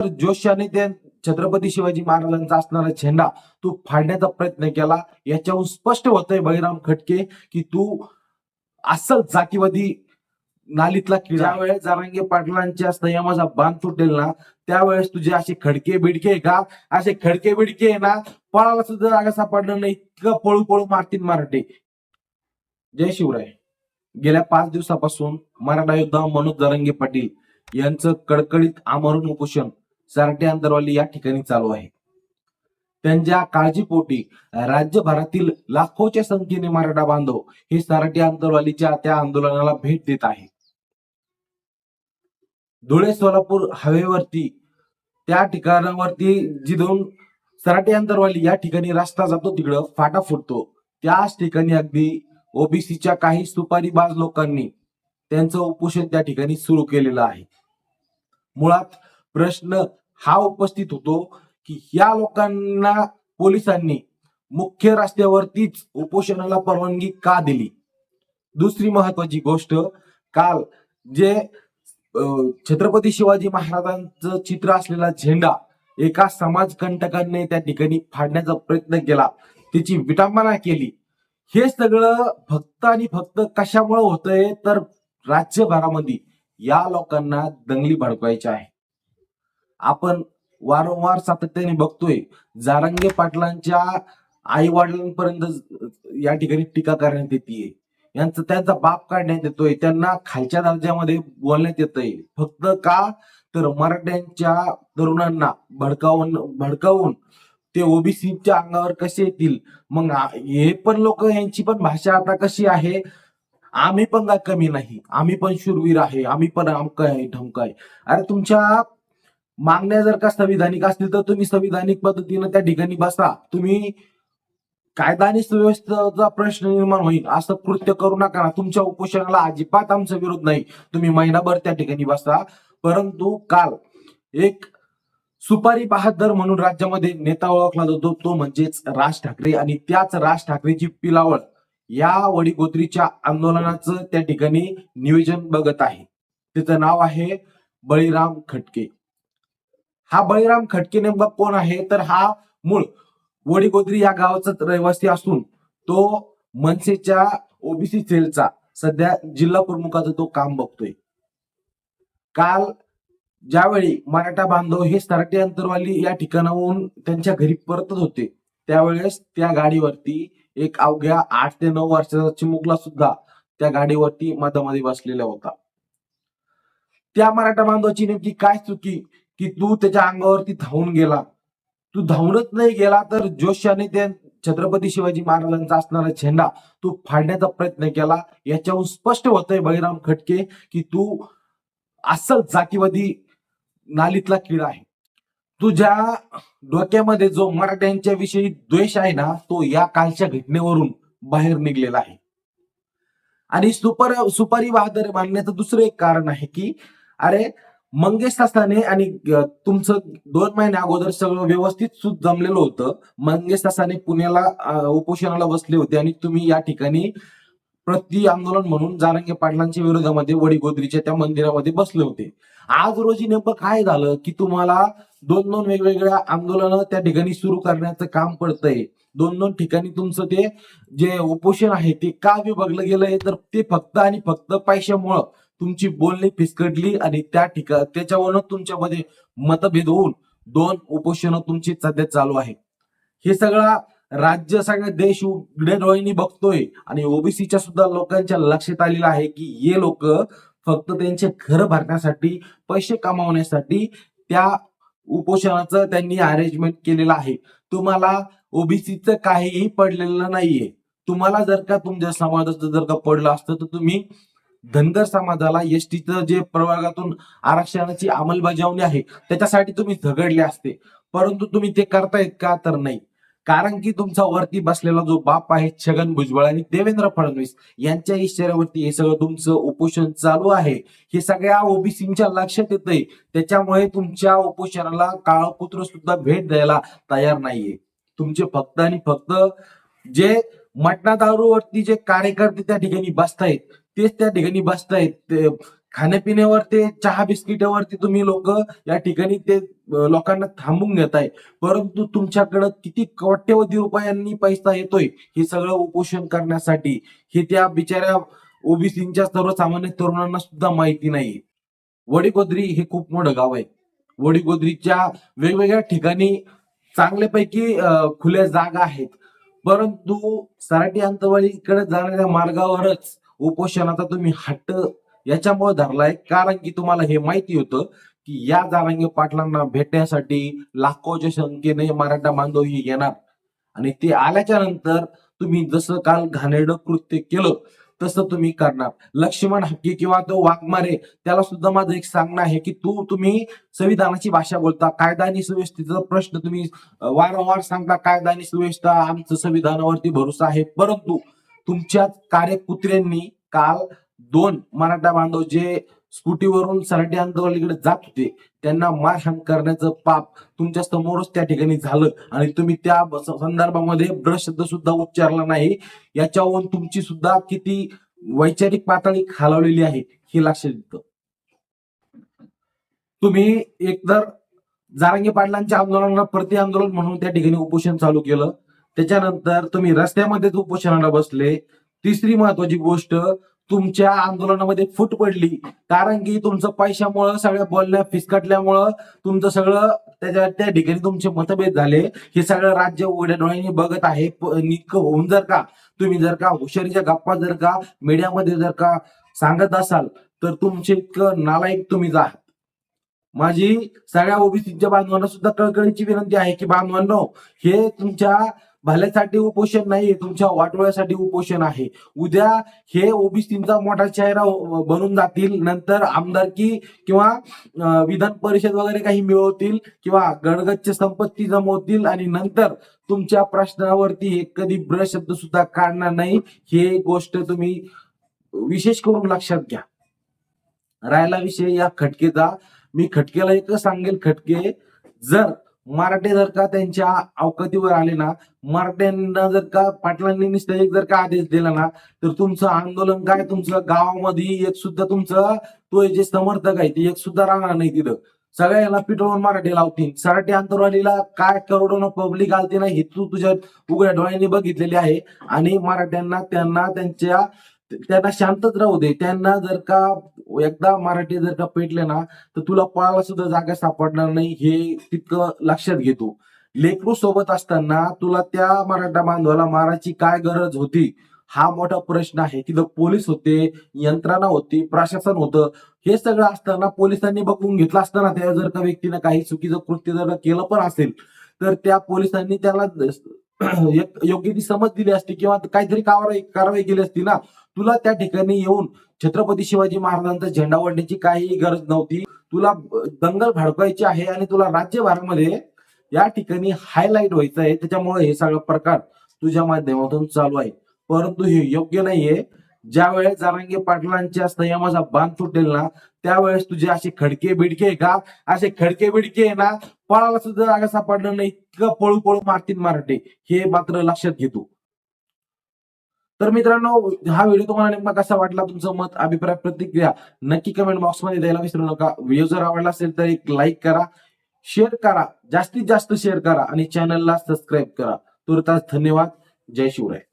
जोश जोशाने ते छत्रपती शिवाजी महाराजांचा असणारा झेंडा तू फाडण्याचा प्रयत्न केला. याच्याहून स्पष्ट होतंय बळीराम खटके की तू असल जातीवादी नालीतला किडा. वेळेस जारांगे पाटलांच्या संयमाचा बांध तुटेल ना त्यावेळेस तुझे असे खडके बिडके का? असे खडके बिडके ना पळाला सुद्धा जागा सापडलं नाही इतकं पळू पळू मारतील मराठे. जय शिवराय. गेल्या पाच दिवसापासून मराठा योद्धा मनोज जरंगे पाटील यांचं कडकडीत आमरण उपोषण सारटे अंतरवाली या ठिकाणी चालू आहे. त्यांच्या काळजीपोटी राज्यभरातील लाखोच्या संख्येने मराठा बांधव हे सारटे अंतरवालीच्या त्या आंदोलनाला भेट देत आहे. धुळे सोलापूर हवेवरती त्या ठिकाणावरती जिथून दोन सराटे अंतरवाली या ठिकाणी रस्ता जातो तिकडं फाटा फुटतो. त्याच ठिकाणी अगदी ओबीसीच्या काही सुपारीबाज लोकांनी त्यांचं उपोषण त्या ठिकाणी सुरू केलेलं आहे. मुळात प्रश्न हा उपस्थित होतो की या लोकांना पोलिसांनी मुख्य रस्त्यावरतीच उपोषणाला परवानगी का दिली? दुसरी महत्वाची गोष्ट काल जे अं, छत्रपती शिवाजी महाराजांचं चित्र असलेला झेंडा एका समाजकंटकांनी त्या ठिकाणी फाडण्याचा प्रयत्न केला. त्याची विटंबना केली. हे सगळं फक्त आणि फक्त कशामुळे होतंय तर राज्यभरामध्ये या लोकांना दंगली भडकवायच्या आहे. आपण वारंवार सातत्याने बघतोय. जारंगे पाटलांच्या आई वडिलांपर्यंत या ठिकाणी टीका करण्यात येते यांचं त्यांचा बाप काढण्यात येतोय. त्यांना खालच्या दर्जामध्ये बोलण्यात येतंय. फक्त का? तर मराठ्यांच्या तरुणांना भडकावून भडकावून ते ओबीसीच्या अंगावर कसे येतील? मग हे पण लोक यांची पण भाषा आता कशी आहे? आम्ही पण कमी नाही. आम्ही पण शूरवीर आहे. आम्ही पण अमक आहे ढमक आहे अरे तुमच्या मागण्या जर का संविधानिक असतील तर तुम्ही संविधानिक पद्धतीनं त्या ठिकाणी बसा. तुम्ही कायदा आणि सुव्यवस्थेचा प्रश्न निर्माण होईल असं कृत्य करू नका ना. तुमच्या उपोषणाला अजिबात आमचा विरोध नाही. तुम्ही महिनाभर त्या ठिकाणी बसा. परंतु काल एक सुपारी बहादर म्हणून राज्यामध्ये नेता ओळखला जातो. तो म्हणजेच राज ठाकरे. आणि त्याच राज ठाकरेची पिलावळ या वडीगोत्रीच्या आंदोलनाचं त्या ठिकाणी नियोजन बघत आहे. त्याचं नाव आहे बळीराम खटके. हा बळीराम खटके नेमका कोण आहे? तर हा मूळ वडीगोद्री या गावाचा रहिवासी असून तो मनसेच्या ओबीसी सेलचा सध्या जिल्हा प्रमुखाचा तो काम बघतोय. काल ज्यावेळी मराठा बांधव हे सरटे अंतरवाली या ठिकाणाहून त्यांच्या घरी परतत होते त्यावेळेस त्या गाडीवरती एक अवघ्या आठ ते नऊ वर्षाचा चिमुकला सुद्धा त्या गाडीवरती मधामध्ये बसलेला होता. त्या मराठा बांधवाची नेमकी काय चुकी की तू त्याच्या अंगावरती धावून गेला. तू धावूनच नाही गेला तर जोशाने त्या छत्रपती शिवाजी महाराजांचा असणारा झेंडा तू फाडण्याचा प्रयत्न केला. याच्याहून स्पष्ट होतंय बळीराम खटके की तू असल जातीवादी नालीतला किडा आहे. तुझ्या डोक्यामध्ये जो मराठ्यांच्या विषयी द्वेष आहे ना तो या कालच्या घटनेवरून बाहेर निघलेला आहे. आणि सुपर सुपारी बहादर मानण्याचं दुसरं एक कारण आहे की अरे मंगेश तासाने आणि तुमचं दोन महिन्या अगोदर सगळं व्यवस्थित सुत जमलेलं होतं. मंगेश तासाने पुण्याला उपोषणाला बसले होते आणि तुम्ही या ठिकाणी प्रति आंदोलन म्हणून जारंगे पाटलांच्या विरोधामध्ये वडीगोद्रीच्या त्या मंदिरामध्ये बसले होते. आज रोजी नेमकं काय झालं की तुम्हाला दोन दोन वेगवेगळ्या आंदोलनं त्या ठिकाणी सुरू करण्याचं काम पडतंय. दोन दोन ठिकाणी तुमचं ते जे उपोषण आहे ते का विभागलं गेलंय? तर ते फक्त आणि फक्त पैशामुळं तुमची बोलणी फिसकटली आणि त्या ठिकाण त्याच्यावरून तुमच्यामध्ये मतभेद होऊन दोन उपोषणं तुमची सध्या चालू आहे. हे सगळा राज्य सगळा देश उघड्या डोळ्यांनी बघतोय आणि ओबीसीच्या सुद्धा लोकांच्या लक्षात आलेलं आहे की हे लोक फक्त त्यांचे घर भरण्यासाठी पैसे कमावण्यासाठी त्या उपोषणाचं त्यांनी अरेंजमेंट केलेलं आहे. तुम्हाला ओबीसीचं काहीही पडलेलं नाहीये. तुम्हाला जर का तुमच्या समाजाचं जर का पडलं असतं तर तुम्ही धनगर समाजाला एसटीचं जे प्रवर्गातून आरक्षणाची अंमलबजावणी आहे त्याच्यासाठी तुम्ही झगडले असते. परंतु तुम्ही ते करतायत का तर नाही. कारण की तुमचा वरती बसलेला जो बाप आहे छगन भुजबळ आणि देवेंद्र फडणवीस यांच्या इशाऱ्यावरती हे सगळं तुमचं उपोषण चालू आहे. हे सगळ्या ओबीसीच्या लक्षात येतंय. त्याच्यामुळे तुमच्या उपोषणाला काळपुत्र सुद्धा भेट द्यायला तयार नाहीये. तुमचे फक्त आणि फक्त जे मटणा दारूवरती जे कार्यकर्ते त्या ठिकाणी बसतायत तेच त्या ठिकाणी बसतायत. ते- खाण्यापिण्यावर ते चहा बिस्किटावरती तुम्ही लोक या ठिकाणी ते लोकांना थांबून घेताय. परंतु तुमच्याकडं किती कोट्यवधी रुपयांनी पैसा येतोय हे सगळं उपोषण करण्यासाठी. हे त्या बिचाऱ्या ओबीसीच्या सर्वसामान्य तरुणांना सुद्धा माहिती नाही वडीगोद्री हे खूप मोठं गाव आहे. वडीगोद्रीच्या वेगवेगळ्या ठिकाणी चांगल्यापैकी खुल्या जागा आहेत. परंतु सराटी अंतवाळीकडे जाणाऱ्या मार्गावरच उपोषणाचा तुम्ही हट्ट याच्यामुळे धरलाय. कारण की तुम्हाला हे माहिती होतं की या जारंगे पाटलांना भेटण्यासाठी लाखोच्या संख्येने मराठा बांधव ही येणार. आणि ते आल्याच्यानंतर तुम्ही जसं काल घाणेरडं कृत्य केलं तसं तुम्ही करणार. लक्ष्मण हक्की किंवा तो वाघमारे त्याला सुद्धा माझं एक सांगणं आहे की तू तुम्ही संविधानाची भाषा बोलता. कायदा आणि सुव्यवस्थेचा प्रश्न तुम्ही वारंवार सांगता. कायदा आणि सुव्यवस्था आमचं संविधानावरती भरोसा आहे. परंतु तुमच्याच कार्यकुत्र्यांनी काल दोन मराठा बांधव जे स्कूटीवरून सराटी अंतरवालीकडे जात होते त्यांना मारहाण करण्याचं पाप तुमच्या समोरच त्या ठिकाणी झालं आणि तुम्ही त्या संदर्भामध्ये ब्रश शब्द सुद्धा उच्चारला नाही. याच्यावरून तुमची सुद्धा किती वैचारिक पातळी खालावलेली आहे हे लक्षात येतं. तुम्ही एकतर जारांगी पाटलांच्या आंदोलनाला प्रति आंदोलन म्हणून त्या ठिकाणी उपोषण चालू केलं. त्याच्यानंतर तुम्ही रस्त्यामध्येच उपोषणाला बसले. तिसरी महत्वाची गोष्ट तुमच्या आंदोलनामध्ये फूट पडली. कारण की तुमचं पैशामुळं सगळ्या बोलण्या फिसकटल्यामुळं तुमचं सगळं त्याच्या त्या ठिकाणी तुमचे मतभेद झाले. हे सगळं राज्य उघड्या डोळ्यांनी बघत आहे. होऊन जर का तुम्ही जर का हुशारीच्या गप्पा जर का मीडियामध्ये जर का सांगत असाल तर तुमचे इतकं नालायक तुम्ही जा. माझी सगळ्या ओबीसीच्या बांधवांना सुद्धा कळकळीची विनंती आहे की बांधवांनो हे तुमच्या भल्यासाठी उपोषण नाहीये तुमच्या वाटोळ्यासाठी उपोषण आहे. उद्या हे ओबीसीचा मोठा चेहरा बनून जातील. नंतर आमदारकी किंवा विधान परिषद वगैरे काही मिळवतील किंवा गडगच्च संपत्ती जमवतील आणि नंतर तुमच्या प्रश्नावरती एक कधी ब्र शब्द सुद्धा काढणार नाही हे गोष्ट तुम्ही विशेष करून लक्षात घ्या. राहिला विषय या खटकेचा. मी खटकेला एक सांगेल खटके जर मराठे जर का त्यांच्या अवकातीवर आले ना मराठ्यांना जर का पाटलांनी निश्चित एक जर का आदेश दिला ना तर तुमचं आंदोलन काय? तुमचं गावामध्ये एक सुद्धा तुमचं तो जे समर्थक आहे ते एक सुद्धा राहणार नाही तिथं. सगळ्यांना पिटवून मराठी लावतील. सराठी आंतरवालीला काय करोडो पब्लिक आलते ना हे तू तुझ्या उघड्या डोळ्यांनी बघितलेली आहे. आणि मराठ्यांना त्यांना त्यांच्या त्यांना शांतच राहू दे. त्यांना जर का एकदा मराठी जर का पेटले ना तर तुला पळायला सुद्धा जागा सापडणार नाही हे तितकं लक्षात घेतो लेकरू सोबत असताना तुला त्या मराठा बांधवाला मारायची काय गरज होती? हा मोठा प्रश्न आहे. तिथं पोलीस होते यंत्रणा होती प्रशासन होतं. हे सगळं असताना पोलिसांनी बघून घेतलं असताना त्या जर का व्यक्तीनं काही चुकीचं कृत्य जर केलं पण असेल तर त्या पोलिसांनी त्याला एक- योग्य ती समज दिली असती किंवा काहीतरी कारवाई कारवाई केली असती ना तुला त्या ठिकाणी येऊन छत्रपती शिवाजी महाराजांचा झेंडा वाढण्याची काही गरज नव्हती. तुला दंगल भडकायची आहे आणि तुला राज्यभरामध्ये या ठिकाणी हायलाईट व्हायचं आहे. त्याच्यामुळे हे सगळं प्रकार तुझ्या माध्यमातून चालू आहे. परंतु हे योग्य नाहीये. ज्या वेळेस जारांगे पाटलांच्या संयमाचा बांध तुटेल ना त्यावेळेस तुझे असे खडके बिडके आहे का? असे खडके बिडके ना पळाला सुद्धा जागा सापडणार नाही इतकं पळू पळू मारतील मराठे. हे मात्र लक्षात घेतो तर मित्रांनो हा व्हिडिओ तुम्हाला नेमका कसा वाटला तुमचं मत अभिप्राय प्रतिक्रिया नक्की कमेंट बॉक्समध्ये द्यायला विसरू नका. व्हिडिओ जर आवडला असेल तर एक लाईक करा शेअर करा जास्तीत जास्त शेअर करा आणि चॅनलला सबस्क्राईब करा. तुर्तास धन्यवाद. जय शिवराय.